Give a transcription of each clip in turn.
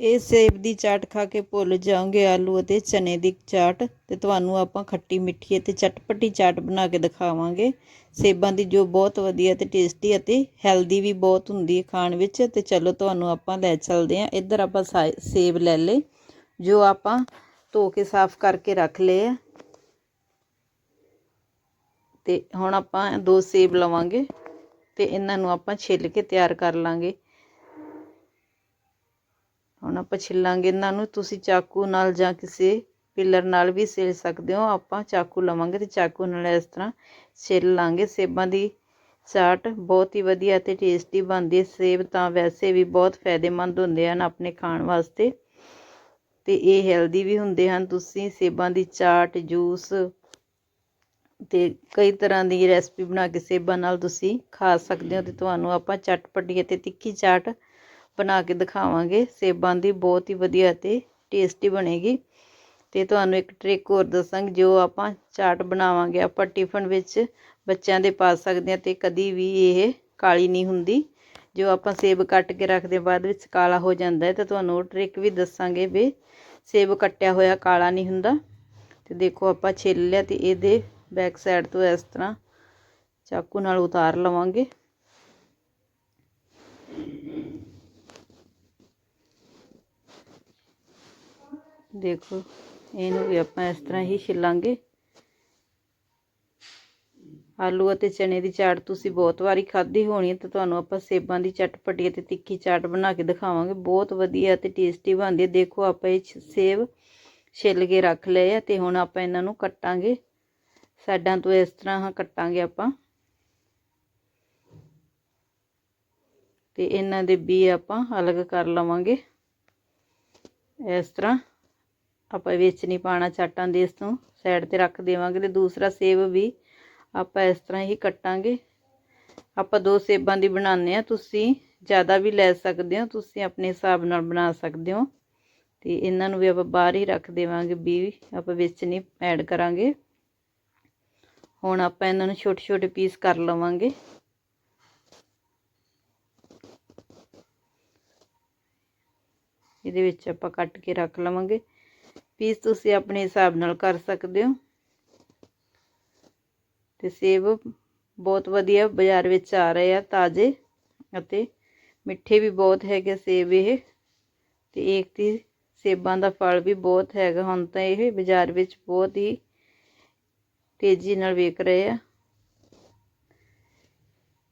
ਇਹ ਸੇਬ ਦੀ ਚਾਟ ਖਾ ਕੇ ਭੁੱਲ ਜਾਓਗੇ ਆਲੂ ਅਤੇ ਚਨੇ ਦੀ ਚਾਟ ਤੇ ਤੁਹਾਨੂੰ ਆਪਾਂ ਖੱਟੀ ਮਿੱਠੀ ਅਤੇ ਚਟਪਟੀ ਚਾਟ ਬਣਾ ਕੇ ਦਿਖਾਵਾਂਗੇ। ਸੇਬਾਂ ਦੀ ਜੋ ਬਹੁਤ ਵਧੀਆ ਤੇ ਟੇਸਟੀ ਅਤੇ ਹੈਲਦੀ ਵੀ ਬਹੁਤ ਹੁੰਦੀ ਹੈ ਖਾਣ ਵਿੱਚ ਤੇ ਚਲੋ ਤੁਹਾਨੂੰ ਆਪਾਂ ਲੈ ਚੱਲਦੇ ਹਾਂ। ਇੱਧਰ ਆਪਾਂ ਸਾ- ਸੇਬ ਲੈ ਲਏ, ਜੋ ਆਪਾਂ ਧੋ ਕੇ ਸਾਫ਼ ਕਰਕੇ ਰੱਖ ਲਏ ਆ। ਤੇ ਹੁਣ ਆਪਾਂ ਦੋ ਸੇਬ ਲਵਾਂਗੇ ਤੇ ਇਹਨਾਂ ਨੂੰ ਆਪਾਂ ਛਿੱਲ ਕੇ ਤਿਆਰ ਕਰ ਲਾਂਗੇ। ਹੁਣ ਆਪਾਂ ਛਿੱਲਾਂਗੇ। ਇਹਨਾਂ ਨੂੰ ਤੁਸੀਂ ਚਾਕੂ ਨਾਲ ਜਾਂ ਕਿਸੇ ਪਿਲਰ ਨਾਲ ਵੀ ਛਿੱਲ ਸਕਦੇ ਹੋ। ਆਪਾਂ ਚਾਕੂ ਲਵਾਂਗੇ ਤੇ ਚਾਕੂ ਨਾਲ ਇਸ ਤਰ੍ਹਾਂ ਛਿੱਲ ਲਾਂਗੇ। ਸੇਬਾਂ ਦੀ ਚਾਟ ਬਹੁਤ ਹੀ ਵਧੀਆ ਤੇ ਟੇਸਟੀ ਬਣਦੀ ਹੈ। ਸੇਬ ਤਾਂ ਵੈਸੇ ਵੀ ਬਹੁਤ ਫਾਇਦੇਮੰਦ ਹੁੰਦੇ ਹਨ ਆਪਣੇ ਖਾਣ ਵਾਸਤੇ ਤੇ ਇਹ ਹੈਲਦੀ ਵੀ ਹੁੰਦੇ ਹਨ। ਤੁਸੀਂ ਸੇਬਾਂ ਦੀ ਚਾਟ, ਜੂਸ ਤੇ ਕਈ ਤਰ੍ਹਾਂ ਦੀ ਰੈਸਪੀ ਬਣਾ ਕੇ ਸੇਬਾਂ ਨਾਲ ਤੁਸੀਂ ਖਾ ਸਕਦੇ ਹੋ ਤੇ ਤੁਹਾਨੂੰ ਆਪਾਂ ਚਟਪਟੀ ਅਤੇ ਤਿੱਖੀ ਚਾਟ ਬਣਾ ਕੇ ਦਿਖਾਵਾਂਗੇ। ਸੇਬਾਂ ਦੀ ਬਹੁਤ ਹੀ ਵਧੀਆ ਤੇ ਟੇਸਟੀ ਬਣੇਗੀ। ਤੇ ਤੁਹਾਨੂੰ ਇੱਕ ਟ੍ਰਿਕ ਹੋਰ ਦੱਸਾਂਗੀ, ਜੋ ਆਪਾਂ ਚਾਟ ਬਣਾਵਾਂਗੇ। ਆਪਾਂ ਟਿਫਨ ਵਿੱਚ ਬੱਚਿਆਂ ਦੇ ਪਾ ਸਕਦੇ ਹਾਂ ਤੇ ਕਦੀ ਵੀ ਇਹ ਕਾਲੀ ਨਹੀਂ ਹੁੰਦੀ। ਜੋ ਆਪਾਂ ਸੇਬ ਕੱਟ ਕੇ ਰੱਖਦੇ ਬਾਅਦ ਵਿੱਚ ਕਾਲਾ ਹੋ ਜਾਂਦਾ ਹੈ। ਤਾਂ ਤੁਹਾਨੂੰ ਉਹ ਟ੍ਰਿਕ ਵੀ ਦੱਸਾਂਗੇ ਵੀ ਸੇਬ ਕੱਟਿਆ ਹੋਇਆ ਕਾਲਾ ਨਹੀਂ ਹੁੰਦਾ। ਤੇ ਦੇਖੋ ਆਪਾਂ ਛਿੱਲ ਲਿਆ ਤੇ ਇਹਦੇ ਬੈਕ ਸਾਈਡ ਤੋਂ ਇਸ ਤਰ੍ਹਾਂ ਚਾਕੂ ਨਾਲ ਉਤਾਰ ਲਵਾਂਗੇ। ਦੇਖੋ, ਇਹਨੂੰ ਵੀ ਆਪਾਂ ਇਸ ਤਰ੍ਹਾਂ ਹੀ ਛਿੱਲਾਂਗੇ। ਆਲੂ ਅਤੇ ਚਨੇ ਦੀ ਚਾਟ ਤੁਸੀਂ ਬਹੁਤ ਵਾਰੀ ਖਾਧੀ ਹੋਣੀ ਤੇ ਤੁਹਾਨੂੰ ਆਪਾਂ ਸੇਬਾਂ ਦੀ ਚਟਪਟੀ ਅਤੇ ਤਿੱਖੀ ਚਾਟ ਬਣਾ ਕੇ ਦਿਖਾਵਾਂਗੇ। ਬਹੁਤ ਵਧੀਆ ਤੇ ਟੇਸਟੀ ਬਣਦੀ ਹੈ। ਦੇਖੋ, ਆਪਾਂ ਇਹ ਸੇਬ ਛਿੱਲ ਕੇ ਰੱਖ ਲਏ ਆ ਤੇ ਹੁਣ ਆਪਾਂ ਇਹਨਾਂ ਨੂੰ ਕੱਟਾਂਗੇ। ਸਾਈਡਾਂ ਤੋਂ ਇਸ ਤਰ੍ਹਾਂ ਕੱਟਾਂਗੇ ਆਪਾਂ। ਤੇ ਇਹਨਾਂ ਦੇ ਬੀ ਆਪਾਂ ਅਲੱਗ ਕਰ ਲਵਾਂਗੇ। ਇਸ ਤਰ੍ਹਾਂ। ਆਪਾਂ ਵਿੱਚ ਨਹੀਂ ਪਾਣਾ ਚਾਟਾਂ ਦੇ ਇਸ ਤੋਂ ਸਾਈਡ ਤੇ ਰੱਖ ਦੇਵਾਂਗੇ ਤੇ ਦੂਸਰਾ ਸੇਬ ਵੀ ਆਪਾਂ ਇਸ ਤਰ੍ਹਾਂ ਹੀ ਕੱਟਾਂਗੇ। ਆਪਾਂ ਦੋ ਸੇਬਾਂ ਦੀ ਬਣਾਉਂਦੇ ਆ ਤੁਸੀਂ ਜ਼ਿਆਦਾ ਵੀ ਲੈ ਸਕਦੇ ਹੋ, ਤੁਸੀਂ ਆਪਣੇ ਹਿਸਾਬ ਨਾਲ ਬਣਾ ਸਕਦੇ ਹੋ। ਤੇ ਇਹਨਾਂ ਨੂੰ ਵੀ ਆਪਾਂ ਬਾਹਰ ਹੀ ਰੱਖ ਦੇਵਾਂਗੇ, ਵੀ ਆਪਾਂ ਵਿੱਚ ਨਹੀਂ ਐਡ ਕਰਾਂਗੇ। ਹੁਣ ਆਪਾਂ ਇਹਨਾਂ ਨੂੰ ਛੋਟੇ ਛੋਟੇ ਪੀਸ ਕਰ ਲਵਾਂਗੇ। ਇਹਦੇ ਵਿੱਚ ਆਪਾਂ ਕੱਟ ਕੇ ਰੱਖ ਲਵਾਂਗੇ। ਪੀਸ ਤੁਸੀਂ ਆਪਣੇ ਹਿਸਾਬ ਨਾਲ ਕਰ ਸਕਦੇ ਹੋ। ਤੇ ਸੇਬ ਬਹੁਤ ਵਧੀਆ ਬਾਜ਼ਾਰ ਵਿੱਚ ਆ ਰਹੇ ਆ, ਤਾਜ਼ੇ ਅਤੇ ਮਿੱਠੇ ਵੀ ਬਹੁਤ ਹੈਗੇ ਸੇਬ ਇਹ। ਤੇ ਇੱਕ ਦੀ ਸੇਬਾਂ ਦਾ ਫਲ ਵੀ ਬਹੁਤ ਹੈਗਾ, ਹੁਣ ਤਾਂ ਇਹ ਬਾਜ਼ਾਰ ਵਿੱਚ ਬਹੁਤ ਹੀ ਤੇਜ਼ੀ ਨਾਲ ਵਿਕ ਰਹੇ ਆ।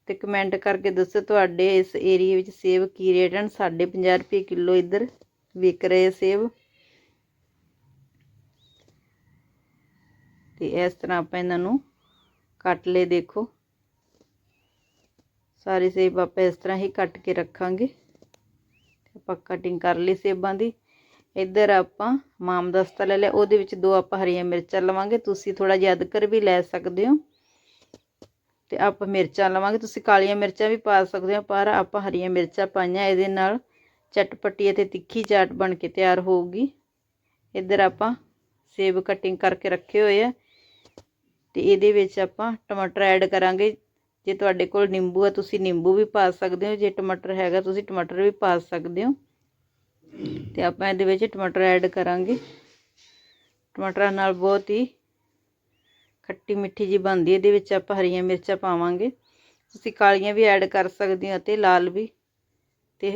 ਤੇ ਕਮੈਂਟ ਕਰਕੇ ਦੱਸੋ ਤੁਹਾਡੇ ਇਸ ਏਰੀਆ ਵਿੱਚ ਸੇਬ ਕੀ ਰੇਟ ਹਨ? ਸਾਡੇ 50 ਰੁਪਏ ਕਿਲੋ ਇੱਧਰ ਵਿਕ ਰਹੇ ਸੇਬ। ਤੇ ਇਸ ਤਰ੍ਹਾਂ ਆਪਾਂ ਇਹਨਾਂ ਨੂੰ ਕੱਟ ਲਏ, ਦੇਖੋ। ਸਾਰੇ ਸੇਬ ਆਪਾਂ ਇਸ ਤਰ੍ਹਾਂ ਹੀ ਕੱਟ ਕੇ ਰੱਖਾਂਗੇ। ਆਪਾਂ ਕਟਿੰਗ ਕਰ ਲਈ ਸੇਬਾਂ ਦੀ। ਇੱਧਰ ਆਪਾਂ ਮਾਮਦਸਤਾ ਲੈ ਲਿਆ। ਉਹਦੇ ਵਿੱਚ ਦੋ ਆਪਾਂ ਹਰੀਆਂ ਮਿਰਚਾਂ ਲਵਾਂਗੇ। ਤੁਸੀਂ ਥੋੜਾ ਜਿਹਾ ਅਦਰਕ ਵੀ ਲੈ ਸਕਦੇ ਹੋ। ਤੇ ਆਪਾਂ ਮਿਰਚਾਂ ਲਵਾਂਗੇ। ਤੁਸੀਂ ਕਾਲੀਆਂ ਮਿਰਚਾਂ ਵੀ ਪਾ ਸਕਦੇ ਹੋ। ਪਰ ਆਪਾਂ ਹਰੀਆਂ ਮਿਰਚਾਂ ਪਾਈਆਂ। ਇਹਦੇ ਨਾਲ ਚਟਪਟੀ ਅਤੇ ਤਿੱਖੀ ਚਾਟ ਬਣ ਕੇ ਤਿਆਰ ਹੋਊਗੀ। ਇੱਧਰ ਆਪਾਂ ਸੇਬ ਕਟਿੰਗ ਕਰਕੇ ਰੱਖੇ ਹੋਏ ਆ। ਤੇ ਇਹਦੇ ਵਿੱਚ ਆਪਾਂ ਟਮਾਟਰ ਐਡ ਕਰਾਂਗੇ। ਜੇ ਤੁਹਾਡੇ ਕੋਲ ਨਿੰਬੂ ਆ, ਤੁਸੀਂ ਨਿੰਬੂ ਵੀ ਪਾ ਸਕਦੇ ਹੋ। ਜੇ ਟਮਾਟਰ ਹੈਗਾ, ਤੁਸੀਂ ਟਮਾਟਰ ਵੀ ਪਾ ਸਕਦੇ ਹੋ। ਤੇ ਆਪਾਂ ਇਹਦੇ ਵਿੱਚ ਟਮਾਟਰ ਐਡ ਕਰਾਂਗੇ। ਟਮਾਟਰਾਂ ਨਾਲ ਬਹੁਤ ਹੀ ਖੱਟੀ ਮਿੱਠੀ ਜੀ ਬਣਦੀ ਇਹਦੇ ਵਿੱਚ ਆਪਾਂ ਹਰੀਆਂ ਮਿਰਚਾਂ ਪਾਵਾਂਗੇ। ਤੁਸੀਂ ਕਾਲੀਆਂ ਵੀ ਐਡ ਕਰ ਸਕਦੇ ਹੋ ਅਤੇ ਲਾਲ ਵੀ। ਤੇ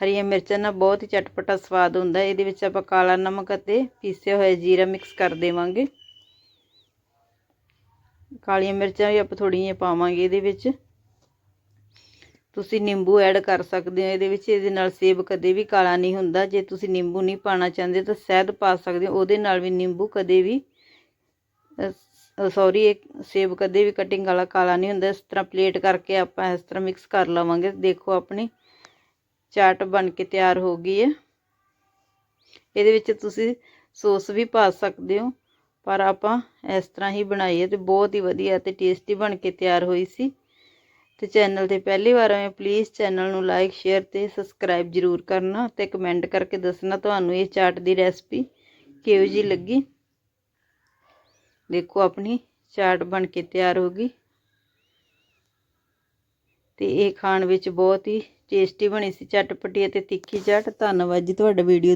ਹਰੀਆਂ ਮਿਰਚਾਂ ਨਾਲ ਬਹੁਤ ਹੀ ਚਟਪਟਾ ਸਵਾਦ ਹੁੰਦਾ ਇਹਦੇ ਵਿੱਚ ਆਪਾਂ ਕਾਲਾ ਨਮਕ ਅਤੇ ਪੀਸਿਆ ਹੋਇਆ ਜੀਰਾ ਮਿਕਸ ਕਰ ਦੇਵਾਂਗੇ। ਕਾਲੀਆਂ ਮਿਰਚਾਂ ਵੀ ਆਪਾਂ ਥੋੜੀਆਂ ਜਿਹੀਆਂ ਪਾਵਾਂਗੇ ਇਹਦੇ ਵਿੱਚ। ਤੁਸੀਂ ਨਿੰਬੂ ਐਡ ਕਰ ਸਕਦੇ ਹੋ, ਇਹਦੇ ਵਿੱਚ ਇਹਦੇ ਨਾਲ ਸੇਬ ਕਦੇ ਵੀ ਕਾਲਾ ਨਹੀਂ ਹੁੰਦਾ। ਜੇ ਤੁਸੀਂ ਨਿੰਬੂ ਨਹੀਂ ਪਾਣਾ ਚਾਹੁੰਦੇ ਤਾਂ ਸ਼ਹਿਦ ਪਾ ਸਕਦੇ ਹੋ, ਉਹਦੇ ਨਾਲ ਵੀ ਨਿੰਬੂ ਕਦੇ ਵੀ ਸੌਰੀ ਇਹ ਸੇਬ ਕਦੇ ਵੀ ਕਟਿੰਗ ਵਾਲਾ ਕਾਲਾ ਨਹੀਂ ਹੁੰਦਾ। ਇਸ ਤਰ੍ਹਾਂ ਪਲੇਟ ਕਰਕੇ ਆਪਾਂ ਇਸ ਤਰ੍ਹਾਂ ਮਿਕਸ ਕਰ ਲਵਾਂਗੇ। ਦੇਖੋ ਆਪਣੀ ਚਾਟ ਬਣ ਕੇ ਤਿਆਰ ਹੋ ਗਈ ਹੈ। ਇਹਦੇ ਵਿੱਚ ਤੁਸੀਂ ਸੌਸ ਵੀ ਪਾ ਸਕਦੇ ਹੋ। ਪਰ ਆਪਾਂ ਇਸ ਤਰ੍ਹਾਂ ਹੀ ਬਣਾਈ ਹੈ ਤੇ ਬਹੁਤ ਹੀ ਵਧੀਆ ਤੇ ਟੇਸਟੀ ਬਣ ਕੇ ਤਿਆਰ ਹੋਈ ਸੀ। ਤੇ ਚੈਨਲ ਤੇ ਪਹਿਲੀ ਵਾਰ ਆਏ ਪਲੀਜ਼ ਚੈਨਲ ਨੂੰ ਲਾਈਕ ਸ਼ੇਅਰ ਤੇ ਸਬਸਕ੍ਰਾਈਬ ਜਰੂਰ ਕਰਨਾ ਤੇ ਕਮੈਂਟ ਕਰਕੇ ਦੱਸਣਾ ਤੁਹਾਨੂੰ ਇਹ ਚਾਟ ਦੀ ਰੈਸਪੀ ਕਿਹੋ ਜੀ ਲੱਗੀ। ਦੇਖੋ ਆਪਣੀ ਚਾਟ ਬਣ ਕੇ ਤਿਆਰ ਹੋ ਗਈ। ਤੇ ਇਹ ਖਾਣ ਵਿੱਚ ਬਹੁਤ ਹੀ ਟੇਸਟੀ ਬਣੀ ਸੀ ਚਟਪਟੀ ਅਤੇ ਤਿੱਖੀ ਚਾਟ। ਧੰਨਵਾਦ ਜੀ ਤੁਹਾਡਾ ਵੀਡੀਓ